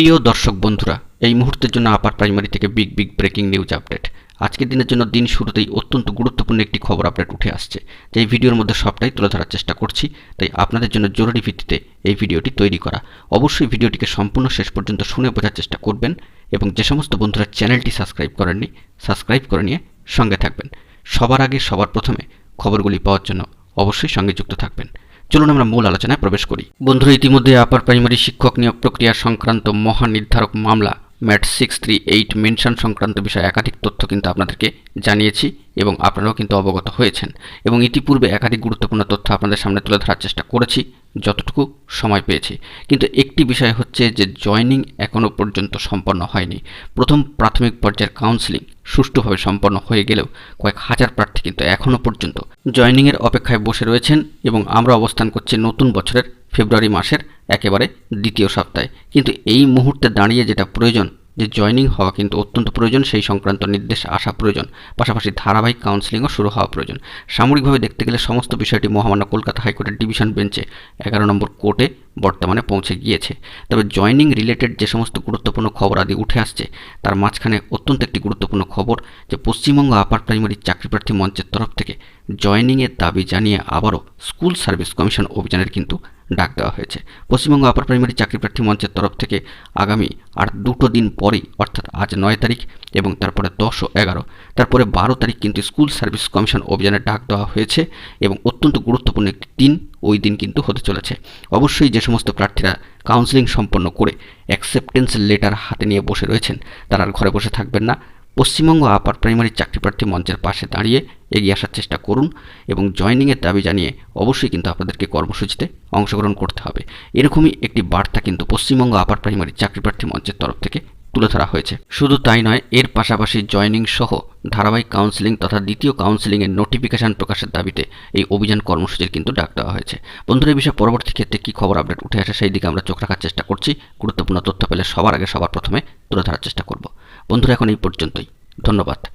প্রিয় দর্শক বন্ধুরা, এই মুহূর্তের জন্য আপার প্রাইমারি থেকে big big breaking news update আজকের দিনের জন্য দিন শুরুতেই অত্যন্ত গুরুত্বপূর্ণ একটি খবর আপডেট উঠে আসছে যে ভিডিওর মধ্যে সবটাই তুলে ধরার চেষ্টা করছি, তাই আপনাদের জন্য জরুরি ভিত্তিতে এই ভিডিওটি তৈরি করা। অবশ্যই ভিডিওটিকে সম্পূর্ণ শেষ পর্যন্ত শুনে বোঝার চেষ্টা করবেন এবং যে সমস্ত বন্ধুরা চ্যানেলটি সাবস্ক্রাইব করেননি সাবস্ক্রাইব করে নিয়ে সঙ্গে থাকবেন। সবার আগে সবার প্রথমে খবরগুলি পাওয়ার জন্য অবশ্যই সঙ্গে যুক্ত থাকবেন। চলুন আমরা মূল আলোচনায় প্রবেশ করি। বন্ধুরা, ইতিমধ্যে আপার প্রাইমারি শিক্ষক নিয়োগ প্রক্রিয়া সংক্রান্ত মহানির্ধারক মামলা MAT six three eight mention সংক্রান্ত বিষয়ে একাধিক তথ্য কিন্তু আপনাদেরকে জানিয়েছি এবং আপনারাও কিন্তু অবগত হয়েছেন। এবং ইতিপূর্বে একাধিক গুরুত্বপূর্ণ তথ্য আপনাদের সামনে তুলে ধরার চেষ্টা করেছি, যতটুকু সময় পেয়েছি। কিন্তু একটি বিষয় হচ্ছে যে জয়নিং এখনও পর্যন্ত সম্পন্ন হয়নি। প্রথম প্রাথমিক পর্যায়ের কাউন্সিলিং সুষ্ঠুভাবে সম্পন্ন হয়ে গেলেও কয়েক হাজার প্রার্থী কিন্তু এখনও পর্যন্ত জয়নিংয়ের অপেক্ষায় বসে রয়েছেন এবং আমরা অবস্থান করছি নতুন বছরের ফেব্রুয়ারি মাসের একেবারে দ্বিতীয় সপ্তাহে। কিন্তু এই মুহূর্তে দাঁড়িয়ে যেটা প্রয়োজন, যে জয়নিং হওয়া কিন্তু অত্যন্ত প্রয়োজন, সেই সংক্রান্ত নির্দেশ আসা প্রয়োজন। পাশাপাশি ধারাবাহিক কাউন্সিলিংও শুরু হওয়া প্রয়োজন। সামরিকভাবে দেখতে গেলে সমস্ত বিষয়টি মহামান্য কলকাতা হাইকোর্টের ডিভিশন বেঞ্চে এগারো নম্বর কোর্টে বর্তমানে পৌঁছে গিয়েছে। তবে জয়নিং রিলেটেড যে সমস্ত গুরুত্বপূর্ণ খবর আদি উঠে আসছে, তার মাঝখানে অত্যন্ত একটি গুরুত্বপূর্ণ খবর, যে পশ্চিমবঙ্গ আপার প্রাইমারি চাকরিপ্রার্থী মঞ্চের তরফ থেকে জয়নিংয়ের দাবি জানিয়ে আবারও স্কুল সার্ভিস কমিশন অভিযানের কিন্তু ডাক দেওয়া হয়েছে। পশ্চিমবঙ্গ আপার প্রাইমারি চাকরিপ্রার্থী মঞ্চের তরফ থেকে আগামী আর দুটো দিন পরেই, অর্থাৎ আজ নয় তারিখ এবং তারপরে দশ ও এগারো, তারপরে বারো তারিখ কিন্তু স্কুল সার্ভিস কমিশন অভিযানের ডাক দেওয়া হয়েছে এবং অত্যন্ত গুরুত্বপূর্ণ একটি দিন, ওই দিন কিন্তু হতে চলেছে। অবশ্যই যে সমস্ত প্রার্থীরা কাউন্সিলিং সম্পন্ন করে অ্যাকসেপ্টেন্স লেটার হাতে নিয়ে বসে রয়েছেন, তারা আর ঘরে বসে থাকবেন না। পশ্চিমবঙ্গ আপার প্রাইমারি চাকরিপ্রার্থী মঞ্চের পাশে দাঁড়িয়ে এগিয়ে আসার চেষ্টা করুন এবং জয়নিংয়ের দাবি জানিয়ে অবশ্যই কিন্তু আপনাদেরকে কর্মসূচিতে অংশগ্রহণ করতে হবে। এরকমই একটি বার্তা কিন্তু পশ্চিমবঙ্গ আপার প্রাইমারি চাকরিপ্রার্থী মঞ্চের তরফ থেকে তুলে ধরা হয়েছে। শুধু তাই নয়, এর পাশাপাশি জয়নিং সহ ধারাবাহিক কাউন্সিলিং তথা দ্বিতীয় কাউন্সিলিংয়ের নোটিফিকেশন প্রকাশের দাবিতে এই অভিযান কর্মসূচির কিন্তু ডাক দেওয়া হয়েছে। বন্ধুরা এই বিষয়ে পরবর্তী ক্ষেত্রে কী খবর আপডেট উঠে আসে সেই দিকে আমরা চোখ রাখার চেষ্টা করছি। গুরুত্বপূর্ণ তথ্য পেলে সবার আগে সবার প্রথমে তুলে ধরার চেষ্টা করব। বন্ধুরা, এখন এই পর্যন্তই। ধন্যবাদ।